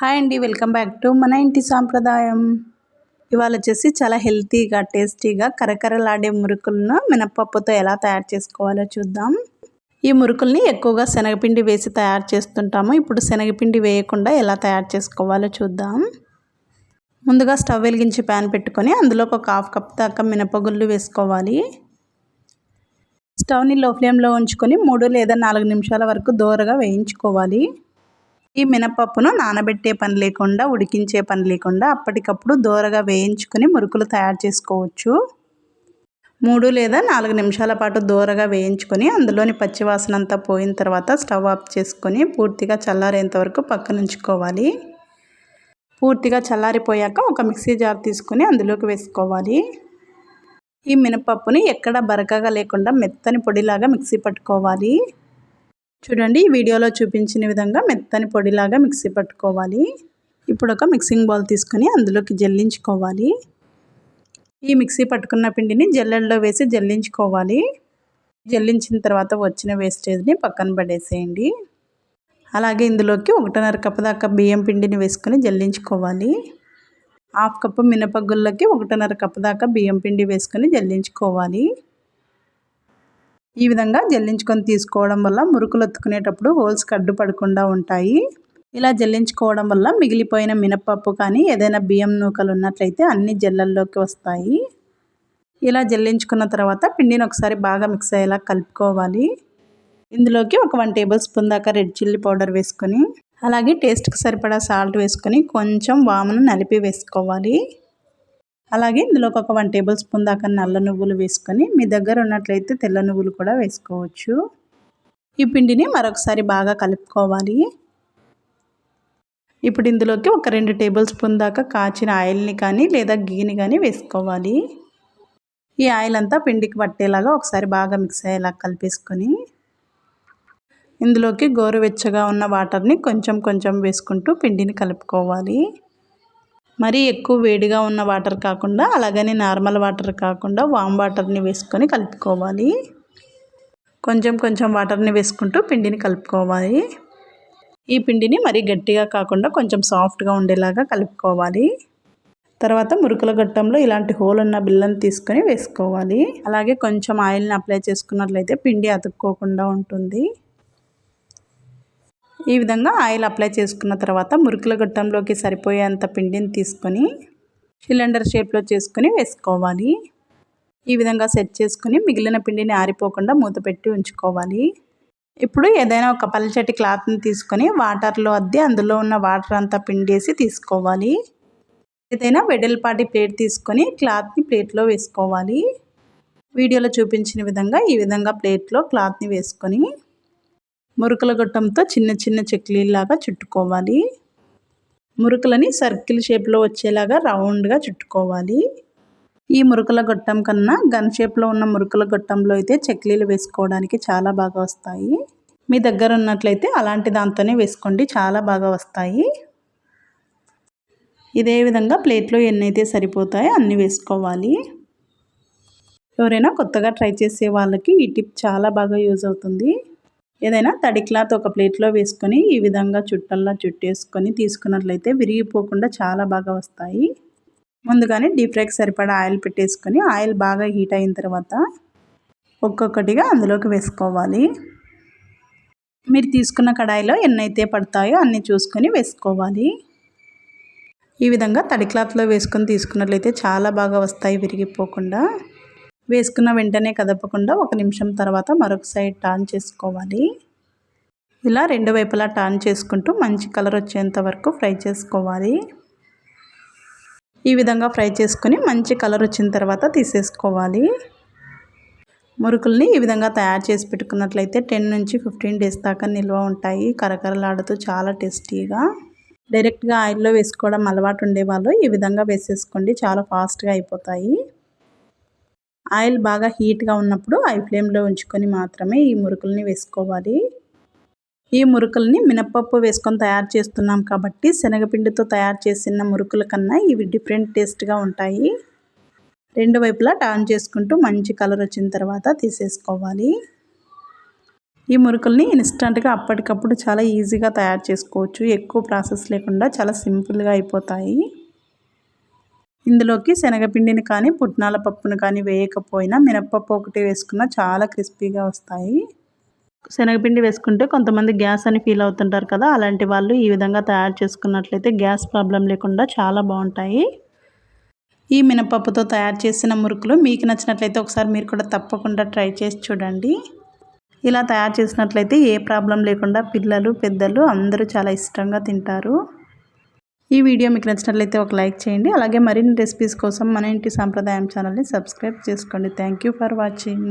Hi అండి welcome back to మన ఇంటి సాంప్రదాయం. ఇవాళ వచ్చేసి చాలా హెల్తీగా టేస్టీగా కరకరలాడే మురుకులను మినప్పప్పుతో ఎలా తయారు చేసుకోవాలో చూద్దాం. ఈ మురుకుల్ని ఎక్కువగా శనగపిండి వేసి తయారు చేస్తుంటాము. ఇప్పుడు శనగపిండి వేయకుండా ఎలా తయారు చేసుకోవాలో చూద్దాం. ముందుగా స్టవ్ వెలిగించి ప్యాన్ పెట్టుకొని అందులో ఒక హాఫ్ కప్ దాకా మినపగుళ్ళు వేసుకోవాలి. స్టవ్ని లో ఫ్లేమ్లో ఉంచుకొని మూడు లేదా నాలుగు నిమిషాల వరకు దోరగా వేయించుకోవాలి. ఈ మినపప్పును నానబెట్టే పని లేకుండా ఉడికించే పని లేకుండా అప్పటికప్పుడు దోరగా వేయించుకొని మురుకులు తయారు చేసుకోవచ్చు. మూడు లేదా నాలుగు నిమిషాల పాటు దూరగా వేయించుకొని అందులోని పచ్చివాసన అంతా పోయిన తర్వాత స్టవ్ ఆఫ్ చేసుకొని పూర్తిగా చల్లారేంత వరకు పక్కన ఉంచుకోవాలి పూర్తిగా చల్లారిపోయాక ఒక మిక్సీ జార్ తీసుకొని అందులోకి వేసుకోవాలి. ఈ మినపప్పుని ఎక్కడ బరకగా లేకుండా మెత్తని పొడిలాగా మిక్సీ పట్టుకోవాలి. చూడండి ఈ వీడియోలో చూపించిన విధంగా మెత్తని పొడిలాగా మిక్సీ పట్టుకోవాలి. ఇప్పుడు ఒక మిక్సింగ్ బౌల్ తీసుకొని అందులోకి జల్లించుకోవాలి. ఈ మిక్సీ పట్టుకున్న పిండిని జల్లెల్లో వేసి జల్లించుకోవాలి. జల్లించిన తర్వాత వచ్చిన వేస్టేజ్ని పక్కన పడేసేయండి. అలాగే ఇందులోకి ఒకటిన్నర కప్పు దాకా బియ్యం పిండిని వేసుకొని జల్లించుకోవాలి. హాఫ్ కప్పు మినపగుళ్ళకి ఒకటిన్నర కప్పు దాకా బియ్యం పిండి వేసుకొని జల్లించుకోవాలి. ఈ విధంగా జల్లించుకొని తీసుకోవడం వల్ల మురుకులు ఎత్తుకునేటప్పుడు హోల్స్ కడ్డు పడకుండా ఉంటాయి. ఇలా జల్లించుకోవడం వల్ల మిగిలిపోయిన మినపప్పు కానీ ఏదైనా బియ్యం నూకలు ఉన్నట్లయితే అన్ని జల్లల్లోకి వస్తాయి. ఇలా జల్లించుకున్న తర్వాత పిండిని ఒకసారి బాగా మిక్స్ అయ్యేలా కలుపుకోవాలి. ఇందులోకి ఒక వన్ టేబుల్ స్పూన్ దాకా రెడ్ చిల్లీ పౌడర్ వేసుకొని అలాగే టేస్ట్కి సరిపడా సాల్ట్ వేసుకొని కొంచెం వామును నలిపి వేసుకోవాలి. అలాగే ఇందులోకి ఒక వన్ టేబుల్ స్పూన్ దాకా నల్ల నువ్వులు వేసుకొని మీ దగ్గర ఉన్నట్లయితే తెల్ల నువ్వులు కూడా వేసుకోవచ్చు. ఈ పిండిని మరొకసారి బాగా కలుపుకోవాలి. ఇప్పుడు ఇందులోకి ఒక రెండు టేబుల్ స్పూన్ దాకా కాచిన ఆయిల్ని కానీ లేదా గీని కానీ వేసుకోవాలి. ఈ ఆయిల్ అంతా పిండికి పట్టేలాగా ఒకసారి బాగా మిక్స్ అయ్యేలా కలిపేసుకొని ఇందులోకి గోరువెచ్చగా ఉన్న వాటర్ని కొంచెం కొంచెం వేసుకుంటూ పిండిని కలుపుకోవాలి. మరీ ఎక్కువ వేడిగా ఉన్న వాటర్ కాకుండా అలాగని నార్మల్ వాటర్ కాకుండా వామ్ వాటర్ని వేసుకొని కలుపుకోవాలి. కొంచెం కొంచెం వాటర్ని వేసుకుంటూ పిండిని కలుపుకోవాలి. ఈ పిండిని మరీ గట్టిగా కాకుండా కొంచెం సాఫ్ట్గా ఉండేలాగా కలుపుకోవాలి. తర్వాత మురుకుల గట్టంలో ఇలాంటి హోల్ ఉన్న బిల్లని తీసుకొని వేసుకోవాలి. అలాగే కొంచెం ఆయిల్ని అప్లై చేసుకున్నట్లయితే పిండి అతుక్కోకుండా ఉంటుంది. ఈ విధంగా ఆయిల్ అప్లై చేసుకున్న తర్వాత మురుకుల గొట్టంలోకి సరిపోయేంత పిండిని తీసుకొని సిలిండర్ షేప్లో చేసుకొని వేసుకోవాలి. ఈ విధంగా సెట్ చేసుకొని మిగిలిన పిండిని ఆరిపోకుండా మూత పెట్టి ఉంచుకోవాలి. ఇప్పుడు ఏదైనా ఒక పల్చటి క్లాత్ని తీసుకొని వాటర్లో అద్ది అందులో ఉన్న వాటర్ అంతా పిండేసి తీసుకోవాలి. ఏదైనా వెడల్పాటి ప్లేట్ తీసుకొని క్లాత్ని ప్లేట్లో వేసుకోవాలి. వీడియోలో చూపించిన విధంగా ఈ విధంగా ప్లేట్లో క్లాత్ని వేసుకొని మురుకుల గొట్టంతో చిన్న చిన్న చెక్లీలాగా చుట్టుకోవాలి. మురుకులని సర్కిల్ షేప్లో వచ్చేలాగా రౌండ్గా చుట్టుకోవాలి. ఈ మురుకుల గొట్టం కన్నా గన్ షేప్లో ఉన్న మురుకుల గొట్టంలో అయితే చెక్లీలు వేసుకోవడానికి చాలా బాగా వస్తాయి. మీ దగ్గర ఉన్నట్లయితే అలాంటి దాంతోనే వేసుకోండి చాలా బాగా వస్తాయి. ఇదే విధంగా ప్లేట్లో ఎన్నైతే సరిపోతాయో అన్నీ వేసుకోవాలి. ఎవరైనా కొత్తగా ట్రై చేసే వాళ్ళకి ఈ టిప్ చాలా బాగా యూజ్ అవుతుంది. ఏదైనా తడి క్లాత్ ఒక ప్లేట్లో వేసుకొని ఈ విధంగా చుట్టల్లా చుట్టేసుకొని తీసుకున్నట్లయితే విరిగిపోకుండా చాలా బాగా వస్తాయి. ముందుగానే డీప్ ఫ్రైకి సరిపడా ఆయిల్ పెట్టేసుకొని ఆయిల్ బాగా హీట్ అయిన తర్వాత ఒక్కొక్కటిగా అందులోకి వేసుకోవాలి. మీరు తీసుకున్న కడాయిలో ఎన్నైతే పడతాయో అన్నీ చూసుకొని వేసుకోవాలి. ఈ విధంగా తడి క్లాత్లో వేసుకొని తీసుకున్నట్లయితే చాలా బాగా వస్తాయి విరిగిపోకుండా. వేసుకున్న వెంటనే కదపకుండా ఒక నిమిషం తర్వాత మరొక సైడ్ టర్న్ చేసుకోవాలి. ఇలా రెండు వైపులా టర్న్ చేసుకుంటూ మంచి కలర్ వచ్చేంత వరకు ఫ్రై చేసుకోవాలి. ఈ విధంగా ఫ్రై చేసుకొని మంచి కలర్ వచ్చిన తర్వాత తీసేసుకోవాలి. మురుకుల్ని ఈ విధంగా తయారు చేసి పెట్టుకున్నట్లయితే టెన్ నుంచి ఫిఫ్టీన్ డేస్ దాకా నిల్వ ఉంటాయి. కరకరలాడుతూ చాలా టేస్టీగా డైరెక్ట్గా ఆయిల్లో వేసుకోవడం అలవాటు ఉండేవాళ్ళు ఈ విధంగా వేసేసుకోండి. చాలా ఫాస్ట్గా అయిపోతాయి. ఆయిల్ బాగా హీట్గా ఉన్నప్పుడు ఐ ఫ్లేమ్లో ఉంచుకొని మాత్రమే ఈ మురుకుల్ని వేసుకోవాలి. ఈ మురుకుల్ని మినప్పప్పు వేసుకొని తయారు చేస్తున్నాం కాబట్టి శనగపిండితో తయారు చేసిన మురుకుల కన్నా ఇవి డిఫరెంట్ టేస్ట్గా ఉంటాయి. రెండు వైపులా టర్న్ చేసుకుంటూ మంచి కలర్ వచ్చిన తర్వాత తీసేసుకోవాలి. ఈ మురుకుల్ని ఇన్స్టంట్గా అప్పటికప్పుడు చాలా ఈజీగా తయారు చేసుకోవచ్చు. ఎక్కువ ప్రాసెస్ లేకుండా చాలా సింపుల్గా అయిపోతాయి. ఇందులోకి శనగపిండిని కానీ పుట్నాల పప్పును కానీ వేయకపోయినా మినప్పప్పు ఒకటి వేసుకున్న చాలా క్రిస్పీగా వస్తాయి. శనగపిండి వేసుకుంటే కొంతమంది గ్యాస్ అని ఫీల్ అవుతుంటారు కదా అలాంటి వాళ్ళు ఈ విధంగా తయారు చేసుకున్నట్లయితే గ్యాస్ ప్రాబ్లం లేకుండా చాలా బాగుంటాయి. ఈ మినపప్పుతో తయారు చేసిన మురుకులు మీకు నచ్చినట్లయితే ఒకసారి మీరు కూడా తప్పకుండా ట్రై చేసి చూడండి. ఇలా తయారు చేసినట్లయితే ఏ ప్రాబ్లం లేకుండా పిల్లలు పెద్దలు అందరూ చాలా ఇష్టంగా తింటారు. ఈ వీడియో మీకు నచ్చినట్లయితే ఒక లైక్ చేయండి. అలాగే మరిన్ని రెసిపీస్ కోసం మన ఇంటి సాంప్రదాయం ఛానల్ని సబ్స్క్రైబ్ చేసుకోండి. Thank for watching